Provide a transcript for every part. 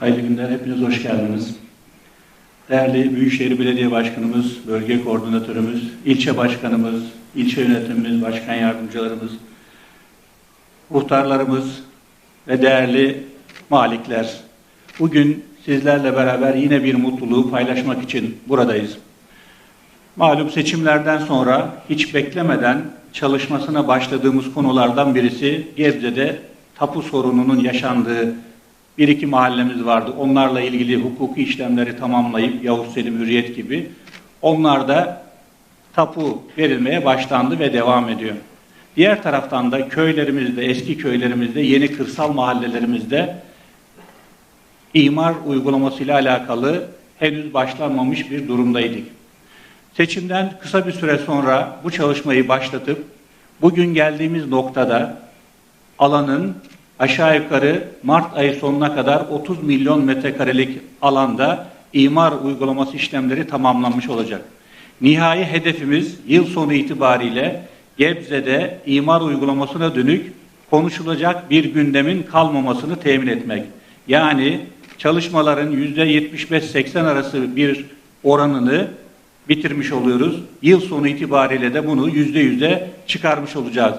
Hayırlı günler, hepiniz hoş geldiniz. Değerli Büyükşehir Belediye Başkanımız, bölge koordinatörümüz, ilçe başkanımız, ilçe yönetimimiz, başkan yardımcılarımız, muhtarlarımız ve değerli malikler. Bugün sizlerle beraber yine bir mutluluğu paylaşmak için buradayız. Malum seçimlerden sonra hiç beklemeden çalışmasına başladığımız konulardan birisi Gebze'de tapu sorununun yaşandığı bir iki mahallemiz vardı. Onlarla ilgili hukuki işlemleri tamamlayıp Yavuz Selim Hürriyet gibi onlar da tapu verilmeye başlandı ve devam ediyor. Diğer taraftan da köylerimizde, eski köylerimizde, yeni kırsal mahallelerimizde imar uygulamasıyla alakalı henüz başlanmamış bir durumdaydık. Seçimden kısa bir süre sonra bu çalışmayı başlatıp bugün geldiğimiz noktada alanın aşağı yukarı Mart ayı sonuna kadar 30 milyon metrekarelik alanda imar uygulaması işlemleri tamamlanmış olacak. Nihai hedefimiz yıl sonu itibariyle Gebze'de imar uygulamasına dönük konuşulacak bir gündemin kalmamasını temin etmek. Yani çalışmaların %75-80 arası bir oranını bitirmiş oluyoruz. Yıl sonu itibariyle de bunu %100'e çıkarmış olacağız.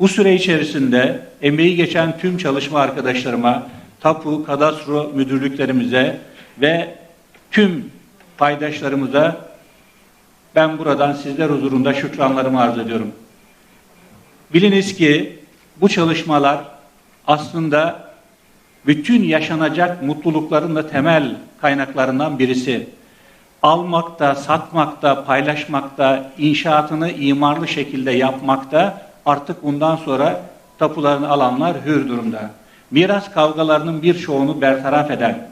Bu süre içerisinde emeği geçen tüm çalışma arkadaşlarıma, tapu, kadastro müdürlüklerimize ve tüm paydaşlarımıza ben buradan sizler huzurunda şükranlarımı arz ediyorum. Biliniz ki bu çalışmalar aslında bütün yaşanacak mutlulukların da temel kaynaklarından birisi. Almakta, satmakta, paylaşmakta, inşaatını imarlı şekilde yapmakta artık bundan sonra tapularını alanlar hür durumda. Miras kavgalarının birçoğunu bertaraf eden,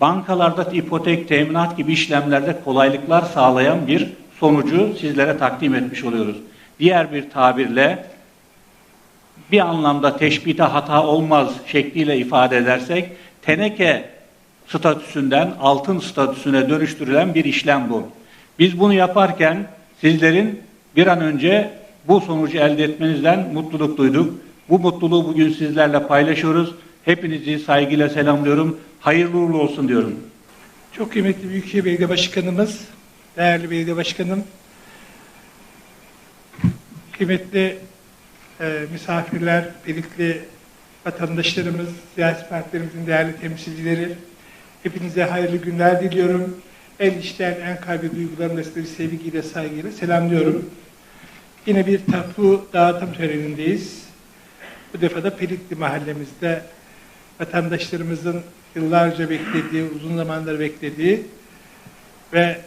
bankalarda ipotek, teminat gibi işlemlerde kolaylıklar sağlayan bir sonucu sizlere takdim etmiş oluyoruz. Diğer bir tabirle bir anlamda teşbite hata olmaz şekliyle ifade edersek teneke statüsünden altın statüsüne dönüştürülen bir işlem bu. Biz bunu yaparken sizlerin bir an önce bu sonucu elde etmenizden mutluluk duyduk. Bu mutluluğu bugün sizlerle paylaşıyoruz. Hepinizi saygıyla selamlıyorum. Hayırlı uğurlu olsun diyorum. Çok kıymetli Büyükşehir Belediye Başkanımız, değerli belediye başkanım, kıymetli e, misafirler, birlikte vatandaşlarımız, siyasi partilerimizin değerli temsilcileri, hepinize hayırlı günler diliyorum. En içten, en kalbi duygularımla sizleri sevgiyle, saygıyla selamlıyorum. Yine bir tapu dağıtım törenindeyiz. Bu defa da Pelikli mahallemizde vatandaşlarımızın yıllarca beklediği, uzun zamandır beklediği ve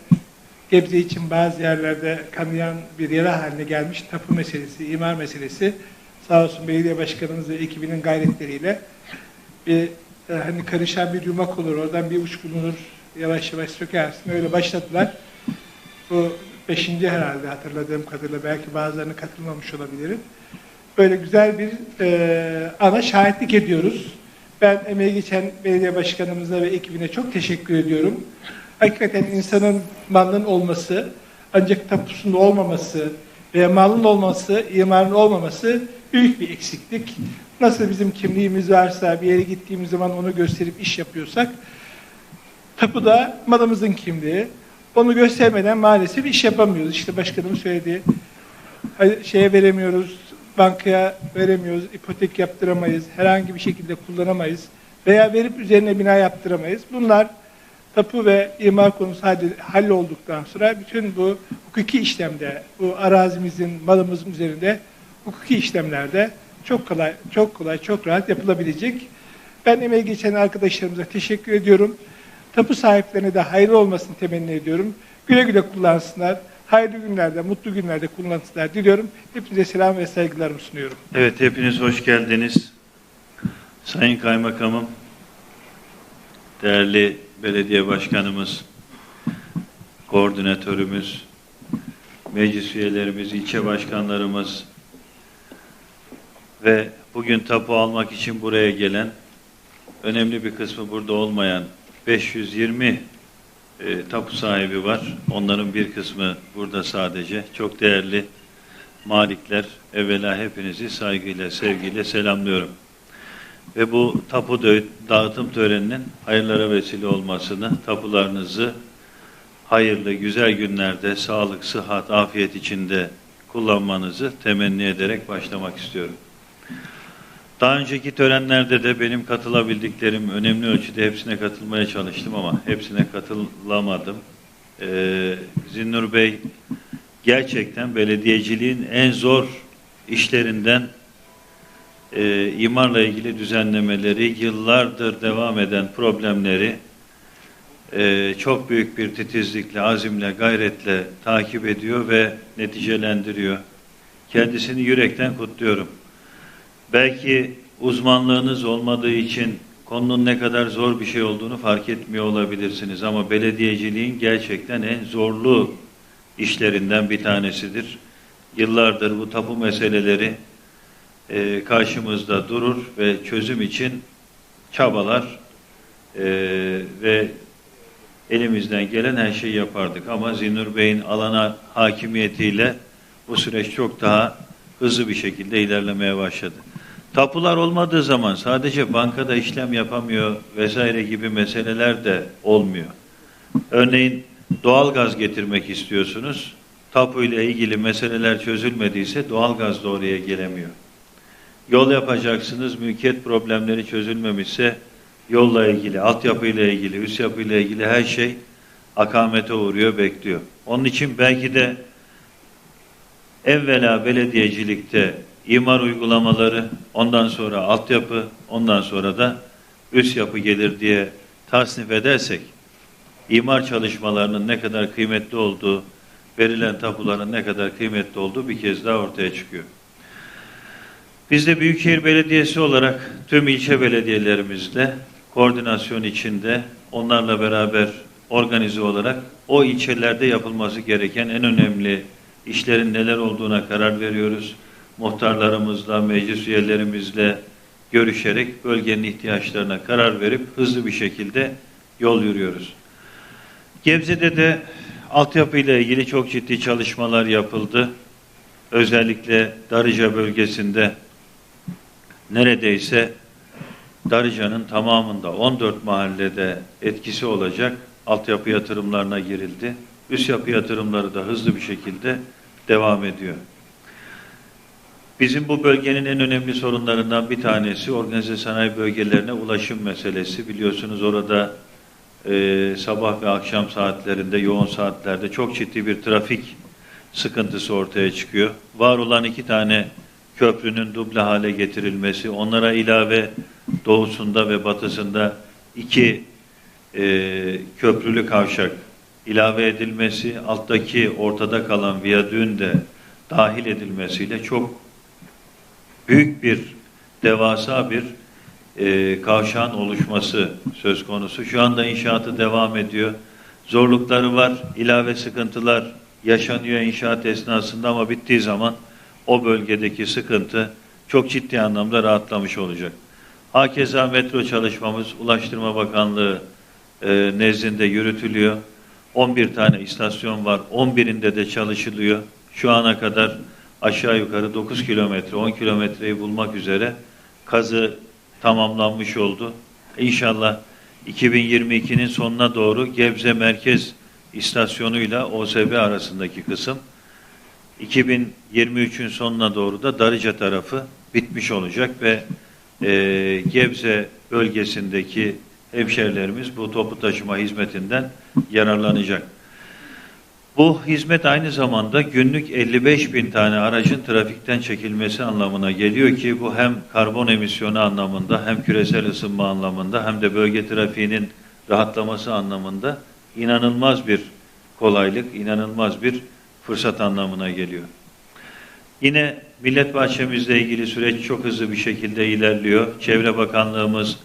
Gebze için bazı yerlerde kanayan bir yara haline gelmiş tapu meselesi, imar meselesi sağ olsun belediye başkanımız ve ekibinin gayretleriyle bir e, hani karışan bir yumak olur, oradan bir uç bulunur, yavaş yavaş sökersin. Öyle başladılar. Bu beşinci herhalde hatırladığım kadarıyla belki bazılarını katılmamış olabilirim. Böyle güzel bir e, ana şahitlik ediyoruz. Ben emeği geçen belediye başkanımıza ve ekibine çok teşekkür ediyorum. Hakikaten insanın malının olması, ancak tapusunda olmaması veya malın olması, imarın olmaması büyük bir eksiklik. Nasıl bizim kimliğimiz varsa bir yere gittiğimiz zaman onu gösterip iş yapıyorsak, tapu da malımızın kimliği. Onu göstermeden maalesef iş yapamıyoruz. İşte başkanım söyledi. Şeye veremiyoruz, bankaya veremiyoruz, ipotek yaptıramayız, herhangi bir şekilde kullanamayız veya verip üzerine bina yaptıramayız. Bunlar tapu ve imar konusu hallolduktan sonra bütün bu hukuki işlemde, bu arazimizin, malımızın üzerinde hukuki işlemlerde çok kolay, çok kolay, çok rahat yapılabilecek. Ben emeği geçen arkadaşlarımıza teşekkür ediyorum. Tapu sahiplerine de hayırlı olmasını temenni ediyorum. Güle güle kullansınlar. Hayırlı günlerde, mutlu günlerde kullansınlar diliyorum. Hepinize selam ve saygılarımı sunuyorum. Evet, hepiniz hoş geldiniz. Sayın Kaymakamım, değerli belediye başkanımız, koordinatörümüz, meclis üyelerimiz, ilçe başkanlarımız ve bugün tapu almak için buraya gelen, önemli bir kısmı burada olmayan 520 e, tapu sahibi var. Onların bir kısmı burada sadece. Çok değerli malikler, evvela hepinizi saygıyla, sevgiyle selamlıyorum. ve bu tapu dağıtım töreninin hayırlara vesile olmasını, tapularınızı hayırlı, güzel günlerde sağlık, sıhhat, afiyet içinde kullanmanızı temenni ederek başlamak istiyorum. Daha önceki törenlerde de benim katılabildiklerim önemli ölçüde hepsine katılmaya çalıştım ama hepsine katılamadım. Ee, Zinnur Bey gerçekten belediyeciliğin en zor işlerinden e, imarla ilgili düzenlemeleri, yıllardır devam eden problemleri e, çok büyük bir titizlikle, azimle, gayretle takip ediyor ve neticelendiriyor. Kendisini yürekten kutluyorum. Belki uzmanlığınız olmadığı için konunun ne kadar zor bir şey olduğunu fark etmiyor olabilirsiniz ama belediyeciliğin gerçekten en zorlu işlerinden bir tanesidir. Yıllardır bu tapu meseleleri e, karşımızda durur ve çözüm için çabalar e, ve elimizden gelen her şeyi yapardık. Ama Zinur Bey'in alana hakimiyetiyle bu süreç çok daha hızlı bir şekilde ilerlemeye başladı. Tapular olmadığı zaman sadece bankada işlem yapamıyor vesaire gibi meseleler de olmuyor. Örneğin doğal gaz getirmek istiyorsunuz. Tapu ile ilgili meseleler çözülmediyse doğal gaz da oraya gelemiyor. Yol yapacaksınız, mülkiyet problemleri çözülmemişse yolla ilgili, altyapıyla ilgili, üst yapıyla ilgili her şey akamete uğruyor, bekliyor. Onun için belki de evvela belediyecilikte imar uygulamaları, ondan sonra altyapı, ondan sonra da üst yapı gelir diye tasnif edersek, imar çalışmalarının ne kadar kıymetli olduğu, verilen tapuların ne kadar kıymetli olduğu bir kez daha ortaya çıkıyor. Biz de Büyükşehir Belediyesi olarak tüm ilçe belediyelerimizle koordinasyon içinde onlarla beraber organize olarak o ilçelerde yapılması gereken en önemli işlerin neler olduğuna karar veriyoruz. Muhtarlarımızla, meclis üyelerimizle görüşerek bölgenin ihtiyaçlarına karar verip hızlı bir şekilde yol yürüyoruz. Gebze'de de altyapı ile ilgili çok ciddi çalışmalar yapıldı. Özellikle Darıca bölgesinde neredeyse Darıca'nın tamamında 14 mahallede etkisi olacak altyapı yatırımlarına girildi. Üst yapı yatırımları da hızlı bir şekilde devam ediyor. Bizim bu bölgenin en önemli sorunlarından bir tanesi organize sanayi bölgelerine ulaşım meselesi. Biliyorsunuz orada e, sabah ve akşam saatlerinde, yoğun saatlerde çok ciddi bir trafik sıkıntısı ortaya çıkıyor. Var olan iki tane köprünün duble hale getirilmesi, onlara ilave doğusunda ve batısında iki e, köprülü kavşak ilave edilmesi, alttaki ortada kalan viyadüğün de dahil edilmesiyle çok büyük bir devasa bir e, kavşağın oluşması söz konusu. Şu anda inşaatı devam ediyor. Zorlukları var, ilave sıkıntılar yaşanıyor inşaat esnasında ama bittiği zaman o bölgedeki sıkıntı çok ciddi anlamda rahatlamış olacak. Hakeza metro çalışmamız Ulaştırma Bakanlığı e, nezdinde yürütülüyor. 11 tane istasyon var. 11'inde de çalışılıyor. Şu ana kadar aşağı yukarı 9 kilometre, 10 kilometreyi bulmak üzere kazı tamamlanmış oldu. İnşallah 2022'nin sonuna doğru Gebze Merkez istasyonuyla OSB arasındaki kısım 2023'ün sonuna doğru da Darıca tarafı bitmiş olacak ve e, Gebze bölgesindeki hemşerilerimiz bu toplu taşıma hizmetinden yararlanacak. Bu hizmet aynı zamanda günlük 55 bin tane aracın trafikten çekilmesi anlamına geliyor ki bu hem karbon emisyonu anlamında hem küresel ısınma anlamında hem de bölge trafiğinin rahatlaması anlamında inanılmaz bir kolaylık, inanılmaz bir fırsat anlamına geliyor. Yine Millet Bahçemizle ilgili süreç çok hızlı bir şekilde ilerliyor. Çevre Bakanlığımız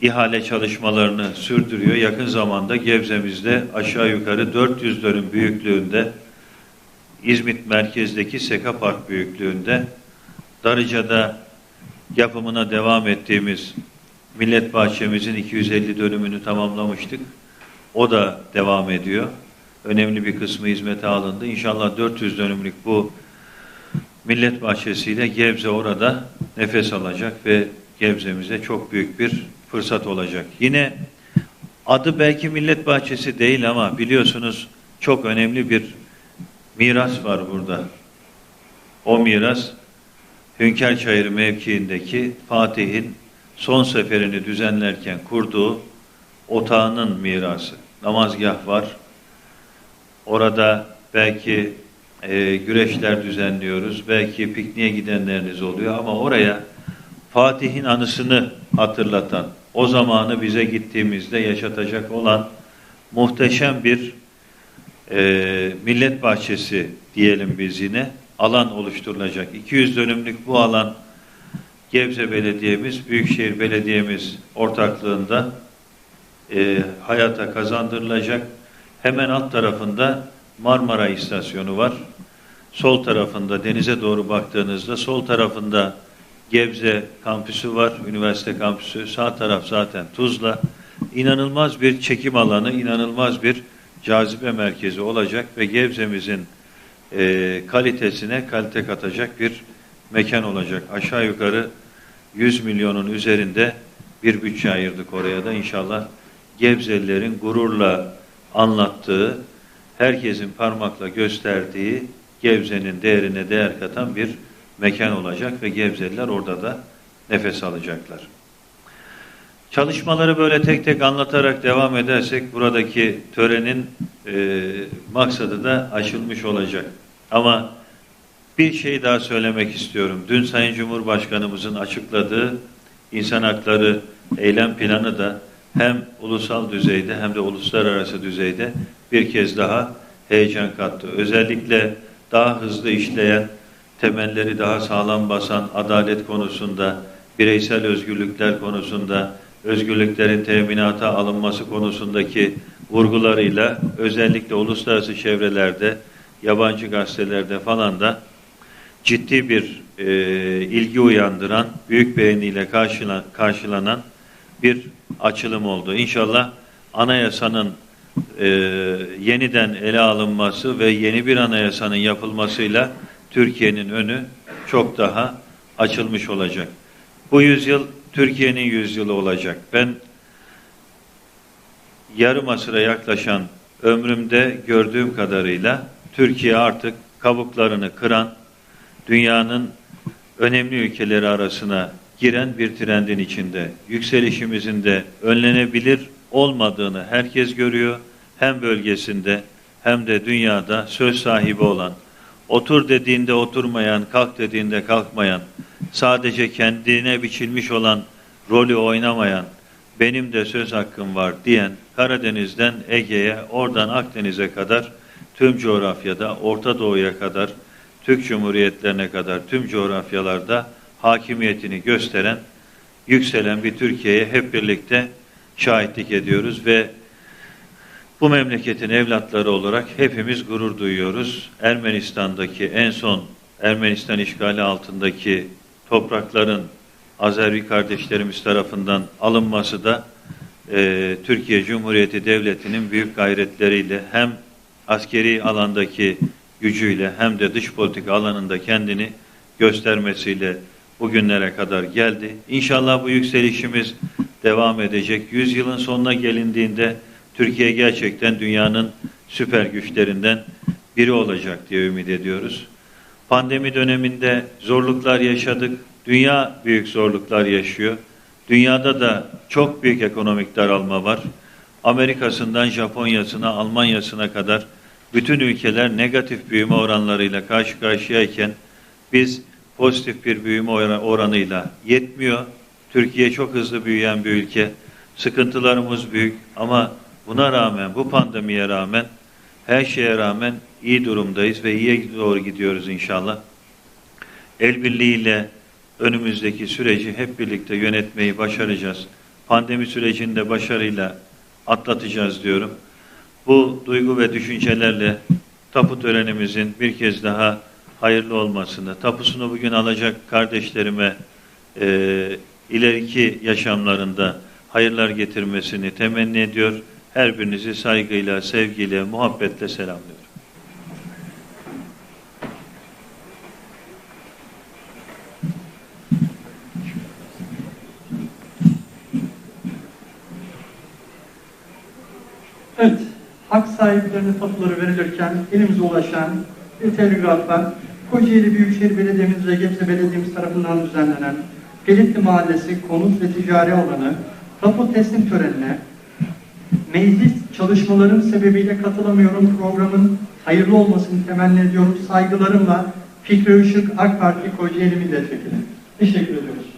ihale çalışmalarını sürdürüyor. Yakın zamanda Gebze'mizde aşağı yukarı 400 dönüm büyüklüğünde İzmit merkezdeki Seka Park büyüklüğünde Darıca'da yapımına devam ettiğimiz Millet Bahçemizin 250 dönümünü tamamlamıştık. O da devam ediyor. Önemli bir kısmı hizmete alındı. İnşallah 400 dönümlük bu Millet Bahçesi'yle Gebze orada nefes alacak ve Gebze'mize çok büyük bir fırsat olacak. Yine adı belki Millet Bahçesi değil ama biliyorsunuz çok önemli bir miras var burada. O miras Hünkârçayır mevkiindeki Fatih'in son seferini düzenlerken kurduğu otağının mirası. Namazgah var. Orada belki e, güreşler düzenliyoruz. Belki pikniğe gidenleriniz oluyor ama oraya Fatih'in anısını hatırlatan, o zamanı bize gittiğimizde yaşatacak olan muhteşem bir e, millet bahçesi diyelim biz yine alan oluşturulacak. 200 dönümlük bu alan Gebze Belediye'miz, Büyükşehir Belediye'miz ortaklığında e, hayata kazandırılacak. Hemen alt tarafında Marmara İstasyonu var. Sol tarafında denize doğru baktığınızda sol tarafında Gebze kampüsü var, üniversite kampüsü. Sağ taraf zaten Tuzla. İnanılmaz bir çekim alanı, inanılmaz bir cazibe merkezi olacak ve Gebze'mizin e, kalitesine kalite katacak bir mekan olacak. Aşağı yukarı 100 milyonun üzerinde bir bütçe ayırdık oraya da inşallah Gebzelilerin gururla anlattığı, herkesin parmakla gösterdiği Gebze'nin değerine değer katan bir mekan olacak ve Gebzeliler orada da nefes alacaklar. Çalışmaları böyle tek tek anlatarak devam edersek buradaki törenin e, maksadı da aşılmış olacak. Ama bir şey daha söylemek istiyorum. Dün Sayın Cumhurbaşkanımızın açıkladığı insan hakları eylem planı da hem ulusal düzeyde hem de uluslararası düzeyde bir kez daha heyecan kattı. Özellikle daha hızlı işleyen, temelleri daha sağlam basan adalet konusunda, bireysel özgürlükler konusunda, özgürlüklerin teminata alınması konusundaki vurgularıyla özellikle uluslararası çevrelerde, yabancı gazetelerde falan da ciddi bir e, ilgi uyandıran, büyük beğeniyle karşılan, karşılanan bir açılım oldu. İnşallah anayasanın e, yeniden ele alınması ve yeni bir anayasanın yapılmasıyla Türkiye'nin önü çok daha açılmış olacak. Bu yüzyıl Türkiye'nin yüzyılı olacak. Ben yarım asıra yaklaşan ömrümde gördüğüm kadarıyla Türkiye artık kabuklarını kıran, dünyanın önemli ülkeleri arasına giren bir trendin içinde. Yükselişimizin de önlenebilir olmadığını herkes görüyor. Hem bölgesinde hem de dünyada söz sahibi olan, otur dediğinde oturmayan, kalk dediğinde kalkmayan, sadece kendine biçilmiş olan rolü oynamayan, benim de söz hakkım var diyen Karadeniz'den Ege'ye, oradan Akdeniz'e kadar tüm coğrafyada, Orta Doğu'ya kadar, Türk Cumhuriyetlerine kadar tüm coğrafyalarda hakimiyetini gösteren, yükselen bir Türkiye'ye hep birlikte şahitlik ediyoruz ve bu memleketin evlatları olarak hepimiz gurur duyuyoruz. Ermenistan'daki en son Ermenistan işgali altındaki toprakların Azeri kardeşlerimiz tarafından alınması da e, Türkiye Cumhuriyeti Devleti'nin büyük gayretleriyle hem askeri alandaki gücüyle hem de dış politika alanında kendini göstermesiyle bugünlere kadar geldi. İnşallah bu yükselişimiz devam edecek. Yüzyılın sonuna gelindiğinde Türkiye gerçekten dünyanın süper güçlerinden biri olacak diye ümit ediyoruz. Pandemi döneminde zorluklar yaşadık. Dünya büyük zorluklar yaşıyor. Dünyada da çok büyük ekonomik daralma var. Amerika'sından Japonya'sına, Almanya'sına kadar bütün ülkeler negatif büyüme oranlarıyla karşı karşıyayken biz pozitif bir büyüme oranıyla yetmiyor. Türkiye çok hızlı büyüyen bir ülke. Sıkıntılarımız büyük ama buna rağmen, bu pandemiye rağmen, her şeye rağmen iyi durumdayız ve iyiye doğru gidiyoruz inşallah. El birliğiyle önümüzdeki süreci hep birlikte yönetmeyi başaracağız. Pandemi sürecinde başarıyla atlatacağız diyorum. Bu duygu ve düşüncelerle tapu törenimizin bir kez daha hayırlı olmasını, tapusunu bugün alacak kardeşlerime e, ileriki yaşamlarında hayırlar getirmesini temenni ediyor. Her birinizi saygıyla, sevgiyle, muhabbetle selamlıyorum. Evet, hak sahiplerine tapuları verilirken elimize ulaşan bir telgrafla Kocaeli Büyükşehir Belediye'miz ve Gebze Belediye'miz tarafından düzenlenen Gelitli Mahallesi Konut ve Ticari Alanı tapu teslim törenine meclis çalışmalarım sebebiyle katılamıyorum programın hayırlı olmasını temenni ediyorum. Saygılarımla Fikri Işık AK Parti Kocaeli Milletvekili. Teşekkür ediyoruz.